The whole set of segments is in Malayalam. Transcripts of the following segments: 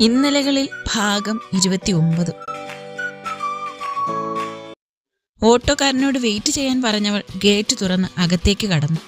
ഇന്നലകളിൽ ഭാഗം ഇരുപത്തി ഒമ്പത് ഓട്ടോക്കാരനോട് വെയിറ്റ് ചെയ്യാൻ പറഞ്ഞവൾ ഗേറ്റ് തുറന്ന് അകത്തേക്ക് കടന്നു.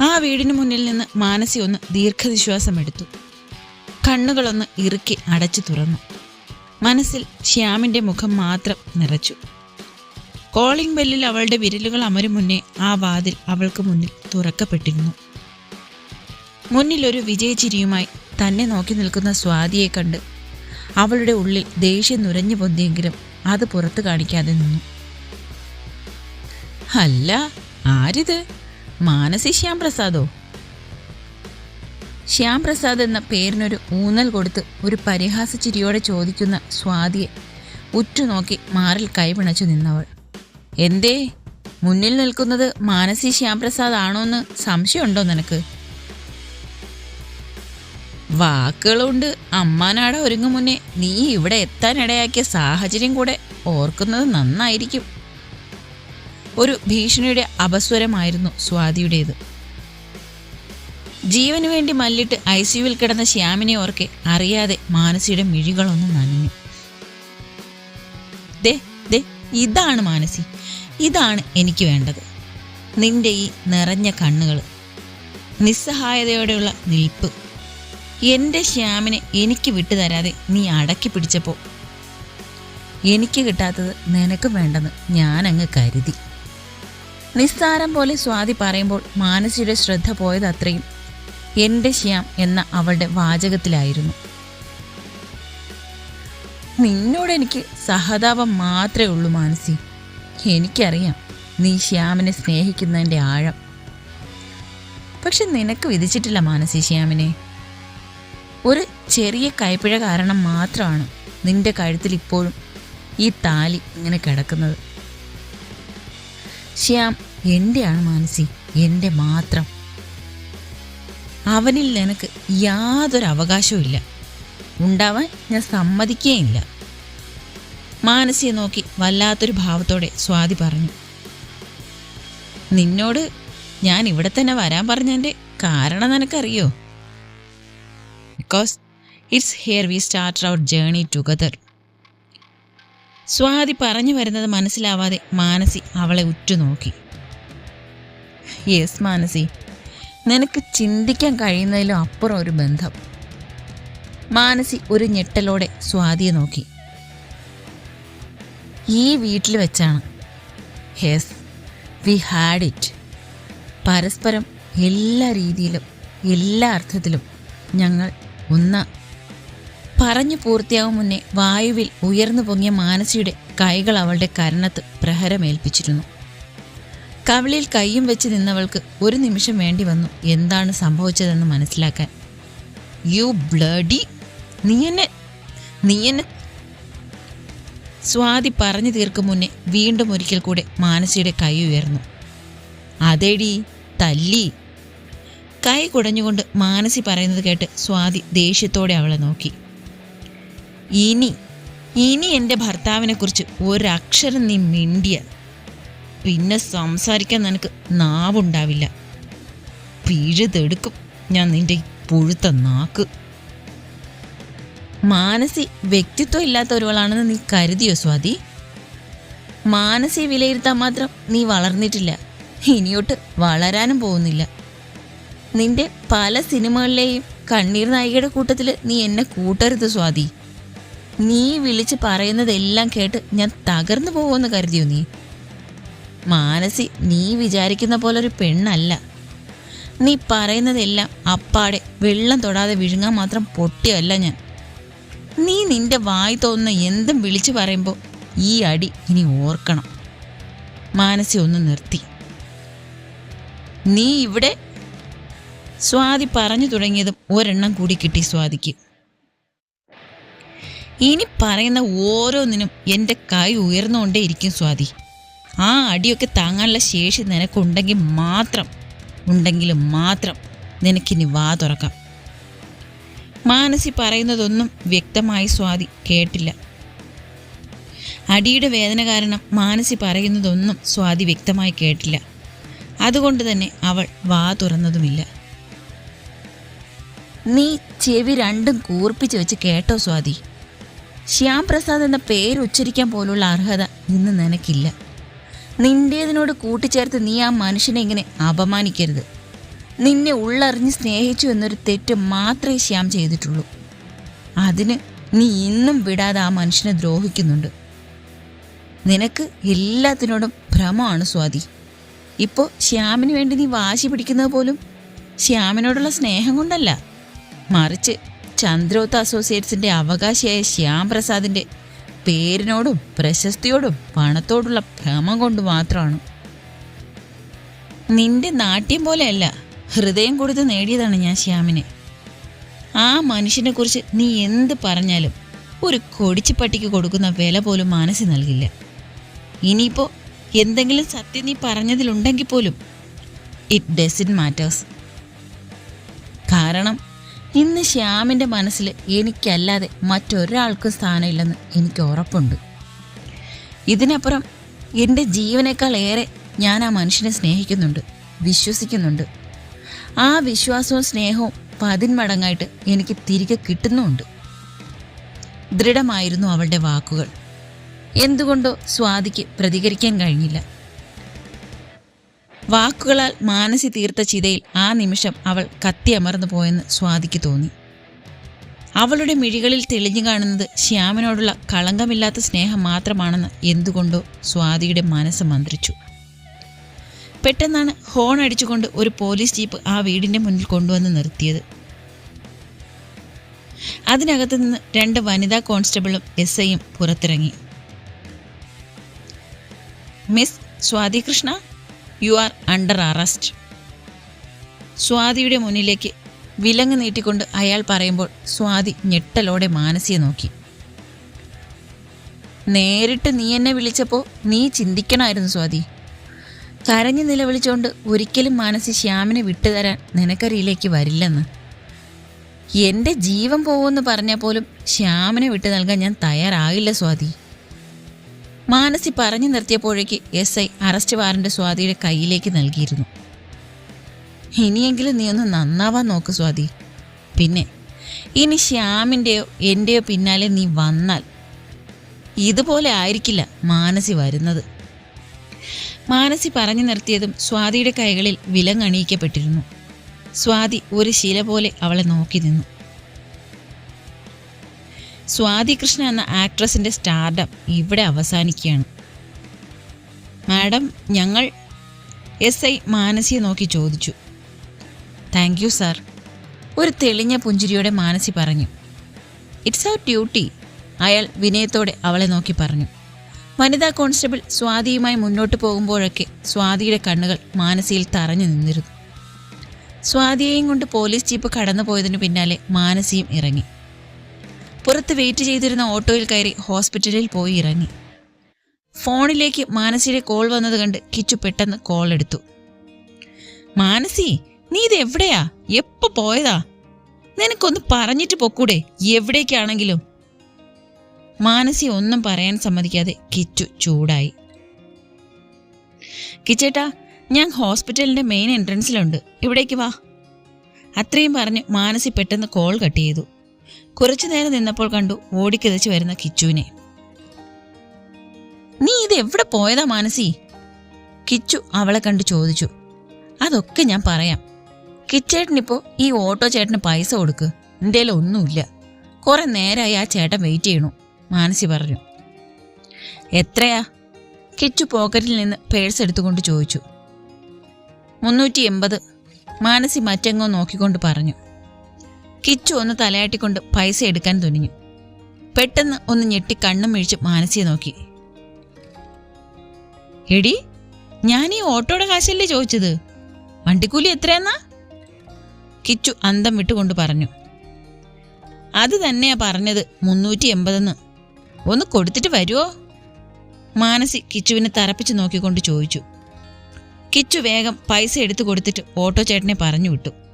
ആ വീടിനു മുന്നിൽ നിന്ന് മാനസി ഒന്ന് ദീർഘനിശ്വാസം എടുത്തു കണ്ണുകളൊന്ന് ഇറുക്കി അടച്ചു തുറന്നു. മനസ്സിൽ ശ്യാമിന്റെ മുഖം മാത്രം നിറച്ചു. കോളിംഗ് ബെല്ലിൽ അവളുടെ വിരലുകൾ അമരും മുന്നേ ആ വാതിൽ അവൾക്ക് മുന്നിൽ തുറക്കപ്പെട്ടിരുന്നു. മുന്നിലൊരു വിജയചിരിയുമായി തന്നെ നോക്കി നിൽക്കുന്ന സ്വാതിയെ കണ്ട് അവളുടെ ഉള്ളിൽ ദേഷ്യം നുരഞ്ഞു പൊന്തിയെങ്കിലും അത് പുറത്തു കാണിക്കാതെ നിന്നു. അല്ല ആരിത്? മാനസി ശ്യാം പ്രസാദോ എന്ന പേരിനൊരു ഊന്നൽ കൊടുത്ത് ഒരു പരിഹാസ ചിരിയോടെ ചോദിക്കുന്ന സ്വാതിയെ ഉറ്റുനോക്കി മാറിൽ കൈപിണച്ചു നിന്നവൾ. എന്തേ? മുന്നിൽ നിൽക്കുന്നത് മാനസി ശ്യാം പ്രസാദ് ആണോ എന്ന് സംശയമുണ്ടോ നിനക്ക്? വാക്കുകളുണ്ട്. അമ്മാനാട ഒരുങ്ങും മുന്നേ നീ ഇവിടെ എത്താൻ ഇടയാക്കിയ സാഹചര്യം കൂടെ ഓർക്കുന്നത് നന്നായിരിക്കും. ഒരു ഭീഷണിയുടെ അപസ്വരമായിരുന്നു സ്വാതിയുടേത്. ജീവന് വേണ്ടി മല്ലിട്ട് ഐ സിയുവിൽ കിടന്ന ശ്യാമിനെ ഓർക്കെ അറിയാതെ മാനസിയുടെ മിഴികളൊന്ന് നനഞ്ഞു. ദേ ദേ ഇതാണ് മാനസി. ഇതാണ് എനിക്ക് വേണ്ടത്. നിന്റെ ഈ നിറഞ്ഞ കണ്ണുകൾ. നിസ്സഹായതയോടെയുള്ള നിൽപ്പ്. എന്റെ ശ്യാമിനെ എനിക്ക് വിട്ടുതരാതെ നീ അടക്കി പിടിച്ചപ്പോൾ എനിക്ക് കിട്ടാത്തത് നിനക്ക് വേണ്ടെന്ന് ഞാനങ്ങ് കരുതി. നിസ്സാരം പോലെ സ്വാതി പറയുമ്പോൾ മാനസിയുടെ ശ്രദ്ധ പോയത് അത്രയും എന്റെ ശ്യാം എന്ന അവളുടെ വാചകത്തിലായിരുന്നു. നിന്നോട് എനിക്ക് സഹതാപം മാത്രമേ ഉള്ളൂ മാനസി. എനിക്കറിയാം നീ ശ്യാമിനെ സ്നേഹിക്കുന്നതിന്റെ ആഴം. പക്ഷെ നിനക്ക് വിധിച്ചിട്ടില്ല മാനസി ശ്യാമിനെ. ഒരു ചെറിയ കൈപ്പിഴ കാരണം മാത്രമാണ് നിന്റെ കഴുത്തിൽ ഇപ്പോഴും ഈ താലി ഇങ്ങനെ കിടക്കുന്നത്. ശ്യാം എന്റെയാണ് മാനസി എന്റെ മാത്രം. അവനിൽ നിനക്ക് യാതൊരു അവകാശവും ഇല്ല. ഉണ്ടാവാൻ ഞാൻ സമ്മതിക്കുകയില്ല മാനസിയെ നോക്കി വല്ലാത്തൊരു ഭാവത്തോടെ സ്വാതി പറഞ്ഞു. നിന്നോട് ഞാൻ ഇവിടെ തന്നെ വരാൻ പറഞ്ഞതിന്റെ കാരണം നിനക്കറിയോ? Because it's here we start our journey together Swathi പറഞ്ഞു വരുന്നത് മനസ്സിലാവാതെ മാനസി അവളെ ഉറ്റുനോക്കി. യെസ് മാനസി. നിനക്ക് ചിന്തിക്കാൻ കഴിയുന്നതിലും അപ്പുറം ഒരു ബന്ധം. മാനസി ഒരു ഞെട്ടലോടെ സ്വാതിയെ നോക്കി. ഈ വീട്ടിൽ വെച്ചാണ്. യെസ് വി ഹാഡ് ഇറ്റ് പരസ്പരം എല്ലാ രീതിയിലും എല്ലാ അർത്ഥത്തിലും ഞങ്ങൾ ഒന്ന്. പറഞ്ഞു പൂർത്തിയാവും മുന്നേ വായുവിൽ ഉയർന്നു പൊങ്ങിയ മാനസിയുടെ കൈകൾ അവളുടെ കരണത്ത് പ്രഹരമേൽപ്പിച്ചിരുന്നു. കവിളിൽ കൈയും വെച്ച് നിന്നവൾക്ക് ഒരു നിമിഷം വേണ്ടി വന്നു. എന്താണ് സംഭവിച്ചതെന്ന് മനസ്സിലാക്കാൻ. You bloody. നീ എന്നെ നീ എന്നെ. സ്വാതി പറഞ്ഞു തീർക്കും മുന്നേ വീണ്ടും ഒരിക്കൽ കൂടെ മാനസിയുടെ കൈ ഉയർന്നു. അതേടി തല്ലി. കൈ കുടഞ്ഞുകൊണ്ട് മാനസി പറയുന്നത് കേട്ട് സ്വാതി ദേഷ്യത്തോടെ അവളെ നോക്കി. ഇനി ഇനി എന്റെ ഭർത്താവിനെ കുറിച്ച് ഒരക്ഷരം നീ മിണ്ടിയ. പിന്നെ സംസാരിക്കാൻ നിനക്ക് നാവുണ്ടാവില്ല. പിഴുതെടുക്കും ഞാൻ നിന്റെ പുഴുത്ത നാക്ക്. മാനസി വ്യക്തിത്വം ഇല്ലാത്ത ഒരുവളാണെന്ന് നീ കരുതിയോ സ്വാതി? മാനസി വിലയിരുത്താൻ മാത്രം നീ വളർന്നിട്ടില്ല. ഇനിയോട്ട് വളരാനും പോകുന്നില്ല. നിന്റെ പല സിനിമകളിലെയും കണ്ണീർ നായികയുടെ കൂട്ടത്തിൽ നീ എന്നെ കൂട്ടരുത് സ്വാതി. നീ വിളിച്ച് പറയുന്നതെല്ലാം കേട്ട് ഞാൻ തകർന്നു പോകുമെന്ന് കരുതിയോ നീ? മാനസി നീ വിചാരിക്കുന്ന പോലെ ഒരു പെണ്ണല്ല. നീ പറയുന്നതെല്ലാം അപ്പാടെ വെള്ളം തൊടാതെ വിഴുങ്ങാൻ മാത്രം പൊട്ടിയല്ല ഞാൻ. നീ നിന്റെ വായി തോന്നുന്ന എന്തും വിളിച്ചു പറയുമ്പോൾ ഈ അടി ഇനി ഓർക്കണം. മാനസി ഒന്ന് നിർത്തി. നീ ഇവിടെ സ്വാതി പറഞ്ഞു തുടങ്ങിയതും ഒരെണ്ണം കൂടി കിട്ടി സ്വാതിക്ക്. ഇനി പറയുന്ന ഓരോന്നിനും എന്റെ കൈ ഉയർന്നുകൊണ്ടേയിരിക്കും സ്വാതി. ആ അടിയൊക്കെ താങ്ങാനുള്ള ശേഷി നിനക്കുണ്ടെങ്കിൽ മാത്രം ഉണ്ടെങ്കിൽ മാത്രം നിനക്കിനി വാ തുറക്കാം. മാനസി പറയുന്നതൊന്നും വ്യക്തമായി സ്വാതി കേട്ടില്ല. അടിയുടെ വേദന കാരണം മാനസി പറയുന്നതൊന്നും സ്വാതി വ്യക്തമായി കേട്ടില്ല. അതുകൊണ്ട് തന്നെ അവൾ വാ തുറന്നതുമില്ല. നീ ചെവി രണ്ടും കൂർപ്പിച്ച് വെച്ച് കേട്ടോ സ്വാതി. ശ്യാം പ്രസാദ് എന്ന പേര് ഉച്ചരിക്കാൻ പോലുള്ള അർഹത ഇന്ന് നിനക്കില്ല. നിന്റേതിനോട് കൂട്ടിച്ചേർത്ത് നീ ആ മനുഷ്യനെ ഇങ്ങനെ അപമാനിക്കരുത്. നിന്നെ ഉള്ളറിഞ്ഞ് സ്നേഹിച്ചു എന്നൊരു തെറ്റ് മാത്രമേ ശ്യാം ചെയ്തിട്ടുള്ളൂ. അതിന് നീ ഇന്നും വിടാതെ ആ മനുഷ്യനെ ദ്രോഹിക്കുന്നുണ്ട്. നിനക്ക് എല്ലാത്തിനോടും ഭ്രമമാണ് സ്വാതി. ഇപ്പോൾ ശ്യാമിന് വേണ്ടി നീ വാശി പിടിക്കുന്നത് പോലും ശ്യാമിനോടുള്ള സ്നേഹം കൊണ്ടല്ല. മറിച്ച് ചന്ദ്രോത്ത് അസോസിയേറ്റ്സിന്റെ അവകാശിയായ ശ്യാം പ്രസാദിന്റെ പേരിനോടും പ്രശസ്തിയോടും പണത്തോടുള്ള ഭ്രമം കൊണ്ട് മാത്രമാണ്. നിന്റെ നാട്യം പോലെയല്ല ഹൃദയം കൊടുത്ത് നേടിയതാണ് ഞാൻ ശ്യാമിനെ. ആ മനുഷ്യനെ കുറിച്ച് നീ എന്ത് പറഞ്ഞാലും ഒരു കൊടിച്ചിപ്പട്ടിക്ക് കൊടുക്കുന്ന വില പോലും മനസ്സിൽ നൽകില്ല. ഇനിയിപ്പോ എന്തെങ്കിലും സത്യം നീ പറഞ്ഞതിലുണ്ടെങ്കിൽ പോലും ഇറ്റ് ഡസ് ഇറ്റ് മാറ്റേഴ്സ് കാരണം ഇന്ന് ശ്യാമിന്റെ മനസ്സിൽ എനിക്കല്ലാതെ മറ്റൊരാൾക്കും സ്ഥാനമില്ലെന്ന് എനിക്ക് ഉറപ്പുണ്ട്. ഇതിനപ്പുറം എന്റെ ജീവനേക്കാൾ ഏറെ ഞാൻ ആ മനുഷ്യനെ സ്നേഹിക്കുന്നുണ്ട് വിശ്വസിക്കുന്നുണ്ട്. ആ വിശ്വാസവും സ്നേഹവും പതിന്മടങ്ങായിട്ട് എനിക്ക് തിരികെ കിട്ടുന്നുമുണ്ട്. ദൃഢമായിരുന്നു അവളുടെ വാക്കുകൾ. എന്തുകൊണ്ടോ സ്വാതിക്ക് പ്രതികരിക്കാൻ കഴിഞ്ഞില്ല. വാക്കുകളാൽ മാനസി തീർത്ത ചിതയിൽ ആ നിമിഷം അവൾ കത്തിയമർന്നു പോയെന്ന് സ്വാതിക്ക് തോന്നി. അവളുടെ മിഴികളിൽ തെളിഞ്ഞു കാണുന്നത് ശ്യാമനോടുള്ള കളങ്കമില്ലാത്ത സ്നേഹം മാത്രമാണെന്ന് എന്തുകൊണ്ടോ സ്വാതിയുടെ മനസ്സ് മന്ത്രിച്ചു. പെട്ടെന്നാണ് ഹോൺ അടിച്ചുകൊണ്ട് ഒരു പോലീസ് ജീപ്പ് ആ വീടിന്റെ മുന്നിൽ കൊണ്ടുവന്ന് നിർത്തിയത്. അതിനകത്ത് നിന്ന് രണ്ട് വനിതാ കോൺസ്റ്റബിളും എസ് ഐയും പുറത്തിറങ്ങി. Miss Swathi Krishna you are under arrest സ്വാതിയുടെ മുന്നിലേക്ക് വിലങ്ങ് നീട്ടിക്കൊണ്ട് അയാൾ പറയുമ്പോൾ സ്വാതി ഞെട്ടലോടെ മാനസിയെ നോക്കി. നേരിട്ട് നീ എന്നെ വിളിച്ചപ്പോൾ നീ ചിന്തിക്കണമായിരുന്നു സ്വാതി. കരഞ്ഞു നിലവിളിച്ചുകൊണ്ട് ഒരിക്കലും മാനസി ശ്യാമിനെ വിട്ടുതരാൻ നിനക്കറിയിലേക്ക് വരില്ലെന്ന്. എന്റെ ജീവൻ പോകുമെന്ന് പറഞ്ഞാൽ പോലും ശ്യാമിനെ വിട്ടു നൽകാൻ ഞാൻ തയ്യാറാകില്ല സ്വാതി. മാനസി പറഞ്ഞു നിർത്തിയപ്പോഴേക്ക് എസ് ഐ അറസ്റ്റ് വാറന്റ് സ്വാതിയുടെ കയ്യിലേക്ക് നൽകിയിരുന്നു. ഇനിയെങ്കിലും നീ ഒന്ന് നന്നാവാൻ നോക്ക് സ്വാതി. പിന്നെ ഇനി ശ്യാമിന്റെയോ എന്റെയോ പിന്നാലെ നീ വന്നാൽ ഇതുപോലെ ആയിരിക്കില്ല മാനസി വരുന്നത്. മാനസി പറഞ്ഞു നിർത്തിയതും സ്വാതിയുടെ കൈകളിൽ വിലങ്ങണിയിക്കപ്പെട്ടിരുന്നു. സ്വാതി ഒരു ശില പോലെ അവളെ നോക്കി നിന്നു. സ്വാതി കൃഷ്ണ എന്ന ആക്ട്രസിന്റെ സ്റ്റാർഡം ഇവിടെ അവസാനിക്കുകയാണ്. മാഡം ഞങ്ങൾ എസ് ഐ മാനസിയെ നോക്കി ചോദിച്ചു. താങ്ക് യു സാർ ഒരു തെളിഞ്ഞ പുഞ്ചിരിയോടെ മാനസി പറഞ്ഞു. ഇറ്റ്സ് അവർ ഡ്യൂട്ടി അയാൾ വിനയത്തോടെ അവളെ നോക്കി പറഞ്ഞു. വനിതാ കോൺസ്റ്റബിൾ സ്വാതിയുമായി മുന്നോട്ട് പോകുമ്പോഴൊക്കെ സ്വാതിയുടെ കണ്ണുകൾ മാനസിയിൽ തറഞ്ഞു നിന്നിരുന്നു. സ്വാതിയെയും കൊണ്ട് പോലീസ് ജീപ്പ് കടന്നു പോയതിനു പിന്നാലെ മാനസിയും ഇറങ്ങി. പുറത്ത് വെയിറ്റ് ചെയ്തിരുന്ന ഓട്ടോയിൽ കയറി ഹോസ്പിറ്റലിൽ പോയി ഇറങ്ങി. ഫോണിലേക്ക് മാനസിയുടെ കോൾ വന്നത് കണ്ട് കിച്ചു പെട്ടെന്ന് കോൾ എടുത്തു. മാനസി നീ ഇത് എവിടെയാ? എപ്പോ പോയതാ? നിനക്കൊന്ന് പറഞ്ഞിട്ട് പൊക്കൂടെ എവിടേക്കാണെങ്കിലും. മാനസി ഒന്നും പറയാൻ സമ്മതിക്കാതെ കിച്ചു ചൂടായി. കിച്ചേട്ടാ ഞാൻ ഹോസ്പിറ്റലിന്റെ മെയിൻ എൻട്രൻസിലുണ്ട്. ഇവിടേക്ക് വാ. അത്രയും പറഞ്ഞ് മാനസി പെട്ടെന്ന് കോൾ കട്ട് ചെയ്തു. കുറച്ചു നേരം നിന്നപ്പോൾ കണ്ടു ഓടിക്കതച്ച് വരുന്ന കിച്ചുവിനെ. നീ ഇത് എവിടെ പോയതാ മാനസി? കിച്ചു അവളെ കണ്ട് ചോദിച്ചു. അതൊക്കെ ഞാൻ പറയാം. കിച്ചേട്ടനിപ്പോ ഈ ഓട്ടോ ചേട്ടന് പൈസ കൊടുക്ക്. എന്തേലും ഒന്നുമില്ല. കുറെ നേരമായി ആ ചേട്ടൻ വെയിറ്റ് ചെയ്യണു മാനസി പറഞ്ഞു. എത്രയാ? കിച്ചു പോക്കറ്റിൽ നിന്ന് പേഴ്സ് എടുത്തുകൊണ്ട് ചോദിച്ചു. മുന്നൂറ്റി എൺപത് മാനസി മറ്റെങ്ങോ നോക്കിക്കൊണ്ട് പറഞ്ഞു. കിച്ചു ഒന്ന് തലയാട്ടിക്കൊണ്ട് പൈസ എടുക്കാൻ തുനിഞ്ഞു. പെട്ടെന്ന് ഒന്ന് ഞെട്ടി കണ്ണും മിഴിച്ച് മാനസിയെ നോക്കി. എടി ഞാൻ ഈ ഓട്ടോയുടെ കാശല്ലേ ചോദിച്ചത്? വണ്ടിക്കൂലി എത്രയെന്നാ? കിച്ചു അന്തം വിട്ടുകൊണ്ട് പറഞ്ഞു. അത് തന്നെയാ പറഞ്ഞത് മുന്നൂറ്റി എൺപതെന്ന് ഒന്ന് കൊടുത്തിട്ട് വരുമോ മാനസി കിച്ചുവിനെ തറപ്പിച്ച് നോക്കിക്കൊണ്ട് ചോദിച്ചു. കിച്ചു വേഗം പൈസ എടുത്തു കൊടുത്തിട്ട് ഓട്ടോ ചേട്ടനെ പറഞ്ഞു വിട്ടു.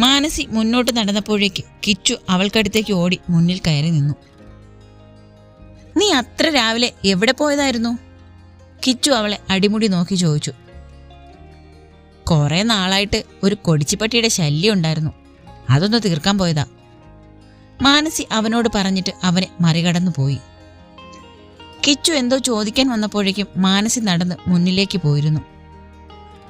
മാനസി മുന്നോട്ട് നടന്നപ്പോഴേക്ക് കിച്ചു അവൾക്കടുത്തേക്ക് ഓടി മുന്നിൽ കയറി നിന്നു. നീ അത്ര രാവിലെ എവിടെ പോയതായിരുന്നു? കിച്ചു അവളെ അടിമുടി നോക്കി ചോദിച്ചു. കുറെ നാളായിട്ട് ഒരു കൊടിച്ചിപ്പട്ടിയുടെ ശല്യം ഉണ്ടായിരുന്നു. അതൊന്ന് തീർക്കാൻ പോയതാ. മാനസി അവനോട് പറഞ്ഞിട്ട് അവനെ മറികടന്നു പോയി. കിച്ചു എന്തോ ചോദിക്കാൻ വന്നപ്പോഴേക്കും മാനസി നടന്ന് മുന്നിലേക്ക് പോയിരുന്നു.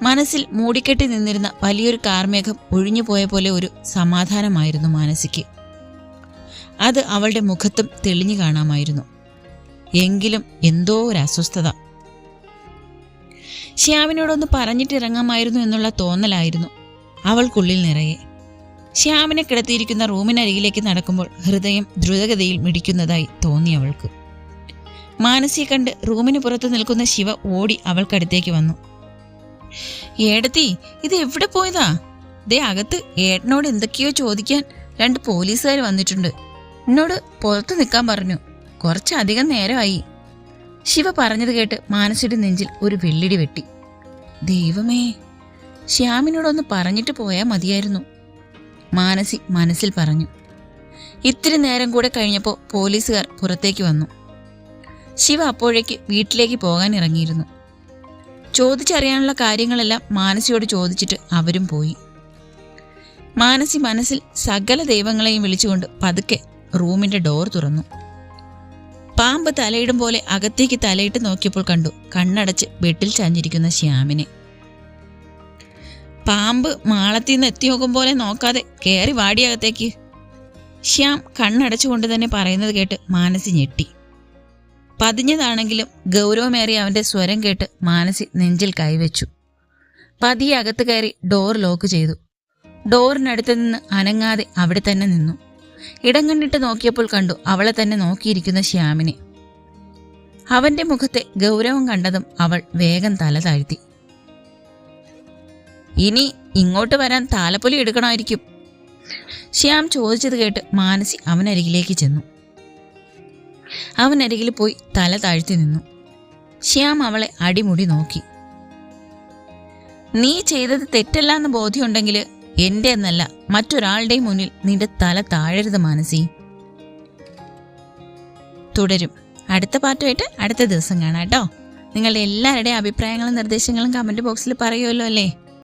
മനസ്സിൽ മൂടിക്കെട്ടി നിന്നിരുന്ന വലിയൊരു കാർമേഘം ഒഴിഞ്ഞുപോയ പോലെ ഒരു സമാധാനമായിരുന്നു മാനസിക്ക്. അത് അവളുടെ മുഖത്തും തെളിഞ്ഞു കാണാമായിരുന്നു. എങ്കിലും എന്തോ ഒരു അസ്വസ്ഥത. ശ്യാമിനോടൊന്ന് പറഞ്ഞിട്ടിറങ്ങാമായിരുന്നു എന്നുള്ള തോന്നലായിരുന്നു അവൾക്കുള്ളിൽ നിറയെ. ശ്യാമിനെ കിടത്തിയിരിക്കുന്ന റൂമിനരികിലേക്ക് നടക്കുമ്പോൾ ഹൃദയം ദ്രുതഗതിയിൽ മിടിക്കുന്നതായി തോന്നി അവൾക്ക്. മാനസിയെ കണ്ട് റൂമിന് പുറത്ത് നിൽക്കുന്ന ശിവ ഓടി അവൾക്കടുത്തേക്ക് വന്നു. ഏടത്തി ഇത് എവിടെ പോയതാ? ദേ അകത്ത് ഏട്ടനോട് എന്തൊക്കെയോ ചോദിക്കാൻ രണ്ട് പോലീസുകാർ വന്നിട്ടുണ്ട്. എന്നോട് പുറത്തു നിൽക്കാൻ പറഞ്ഞു. കുറച്ചധികം നേരമായി. ശിവ പറഞ്ഞത് കേട്ട് മാനസിയുടെ നെഞ്ചിൽ ഒരു വെള്ളിടി വെട്ടി. ദൈവമേ ശ്യാമിനോടൊന്ന് പറഞ്ഞിട്ട് പോയാൽ മതിയായിരുന്നു. മാനസി മനസ്സിൽ പറഞ്ഞു. ഇത്തിരി നേരം കൂടെ കഴിഞ്ഞപ്പോൾ പോലീസുകാർ പുറത്തേക്ക് വന്നു. ശിവ അപ്പോഴേക്ക് വീട്ടിലേക്ക് പോകാൻ ഇറങ്ങിയിരുന്നു. ചോദിച്ചറിയാനുള്ള കാര്യങ്ങളെല്ലാം മാനസിയോട് ചോദിച്ചിട്ട് അവരും പോയി. മാനസി മനസ്സിൽ സകല ദൈവങ്ങളെയും വിളിച്ചുകൊണ്ട് പതുക്കെ റൂമിന്റെ ഡോർ തുറന്നു. പാമ്പ് തലയിടും പോലെ അകത്തേക്ക് തലയിട്ട് നോക്കിയപ്പോൾ കണ്ടു കണ്ണടച്ച് ബെട്ടിൽ ചാഞ്ഞിരിക്കുന്ന ശ്യാമിനെ. പാമ്പ് മാളത്തിൽ നിന്ന് എത്തി നോക്കും പോലെ നോക്കാതെ കയറി വാടിയകത്തേക്ക് ശ്യാം കണ്ണടച്ചുകൊണ്ട് തന്നെ പറയുന്നത് കേട്ട് മാനസി ഞെട്ടി. പതിഞ്ഞതാണെങ്കിലും ഗൗരവമേറി അവന്റെ സ്വരം കേട്ട് മാനസി നെഞ്ചിൽ കൈവച്ചു. പതിയെ അകത്ത് കയറി ഡോർ ലോക്ക് ചെയ്തു. ഡോറിനടുത്ത് നിന്ന് അനങ്ങാതെ അവിടെ തന്നെ നിന്നു. ഇടം കണ്ടിട്ട് നോക്കിയപ്പോൾ കണ്ടു അവളെ തന്നെ നോക്കിയിരിക്കുന്ന ശ്യാമിനെ. അവന്റെ മുഖത്തെ ഗൗരവം കണ്ടതും അവൾ വേഗം തല താഴ്ത്തി. ഇനി ഇങ്ങോട്ട് വരാൻ താലപ്പൊലി എടുക്കണമായിരിക്കും. ശ്യാം ചോദിച്ചത് കേട്ട് മാനസി അവനരികിലേക്ക് ചെന്നു. അവനരികിൽ പോയി തല താഴ്ത്തി നിന്നു. ശ്യാം അവളെ അടിമുടി നോക്കി. നീ ചെയ്തത് തെറ്റല്ല എന്ന് ബോധ്യമുണ്ടെങ്കിൽ എന്റെ എന്നല്ല മറ്റൊരാളുടെയും മുന്നിൽ നിന്റെ തല താഴരുത് മാനസി. തുടരും. അടുത്ത പാട്ടുമായിട്ട് അടുത്ത ദിവസം കാണാം കേട്ടോ. നിങ്ങളുടെ എല്ലാവരുടെയും അഭിപ്രായങ്ങളും നിർദ്ദേശങ്ങളും കമന്റ് ബോക്സിൽ പറയുമല്ലോ അല്ലേ?